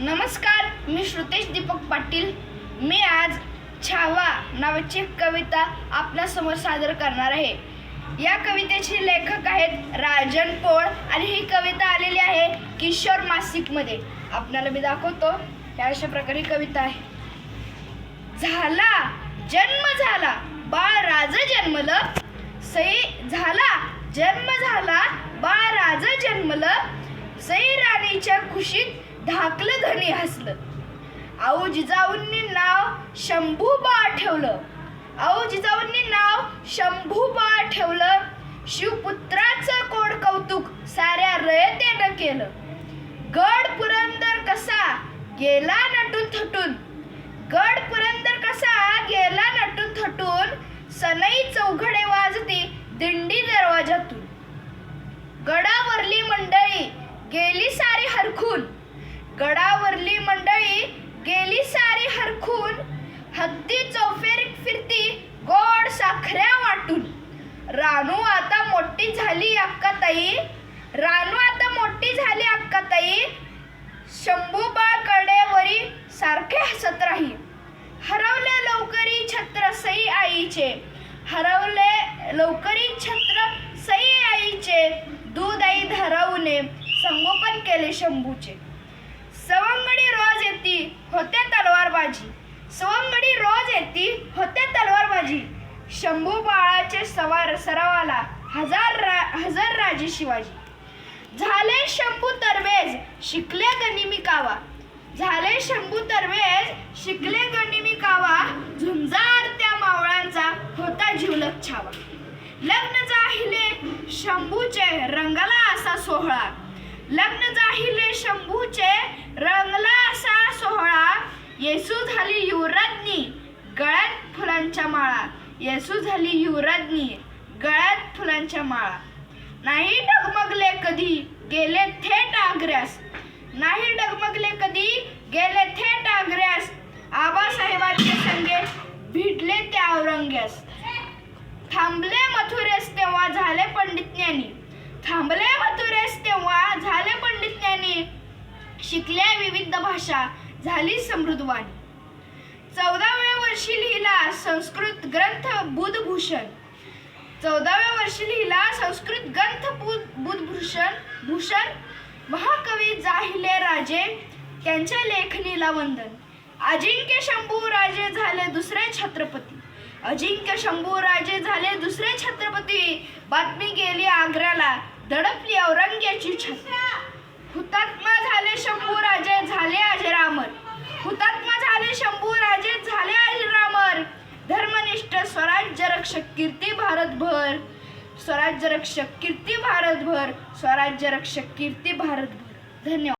नमस्कार मी श्रुतेश दीपक पाटील. मी आज छावा नावाची कविता आपल्यासमोर सादर करणार आहे. या कवितेचे लेखक आहेत राजन पोळ आणि ही कविता आलेली आहे किशोर मासिकमध्ये. आपल्याला मी दाखवतो या अशा प्रकारे कविता आहे. झाला जन्म झाला बाळ राज जन्मलं. सई झाला जन्म झाला बाळ राज जन्मलं. सई राणीच्या खुशीत धाकलं धनी हसलं. आऊ जिजाऊंनी नाव शंभूबा ठेवलं. आऊ जिजाऊंनी नाव शंभूबा ठेवलं. शिवपुत्राचं कोड कौतुक साऱ्या रयतेनं केलं. गड पुरंदर कसा गेला नटून थटून? गड पुरंदर कसा गेला नटून थटून? सनई चौघडे वाजती दिंडी दरवाजातून गडावरली मंडळी गेली सारी हरखून. गडावरली मंडळी गेली सारी हरखून. हत्ती चौफेर फिरती गोड साखऱ्या वाटून. रानू आता मोठी झाली अक्काताई रानू आता मोठी झाली अक्काताई शंभूबाळ कडेवरी सारखे हसत राही. हरवले लवकरी छत्र सई आईचे. हरवले लवकरी छत्र सई आईचे. दूध आई धरवणे. संगोपन केले शंभूचे. सवंगडी रोज येती होते तलवारबाजी. सवंगडी रोज येती होते तलवारबाजी. शंभू बाळाचे सवार सरावाला हजार रा हजार राजे शिवाजी. झाले शंभू तरवेज शिकले गनिमी कावा. झाले शंभू तरवेज शिकले गनिमी कावा. झुंजार त्या मावळांचा होता जीवलक छावा. लग्न जाहिले शंभूचे रंगला असा सोहळा. लग्न जाहिले शंभूचे रंगला असा सोहळा येसू झाली युवराज्ञी गळ्यात फुलांच्या माळा. येसू झाली युवराज्ञी गळ्यात फुलांच्या माळा. नाही डगमगले कधी गेले थेट आग्र्यास. नाही डगमगले कधी गेले थेट आग्र्यास. आबासाहेबांचे संगे भिडले त्या औरंग्यास. थांबले मथुरेस तेव्हा झाले पंडित ज्ञानी थांबले मथुरेस तेव्हा झाले पंडित ज्ञानी शिकल्या विविध भाषा झाली समृद्धवाणी चौदाव्या वर्षी लिहिला संस्कृत ग्रंथ बुधभूषण. चौदाव्या वर्षी लिहिला संस्कृत ग्रंथ बुधभूषण भूषण. महाकवी जाहिले राजे त्यांच्या लेखणीला वंदन. अजिंक्य शंभू राजे झाले दुसरे छत्रपती. अजिंक्य शंभू राजे झाले दुसरे छत्रपती. बातमी गेली आग्र्याला दडपली औरंग्याची छत्र हुतात्मा झाले शंभू राजे झाले अजरामर हुतात्मा झाले शंभू राजे झाले अजरामर धर्मनिष्ठ स्वराज्य रक्षक कीर्ती भारतभर. स्वराज्य रक्षक कीर्ती भारतभर. स्वराज्य रक्षक कीर्ती भारतभर. धन्यवाद.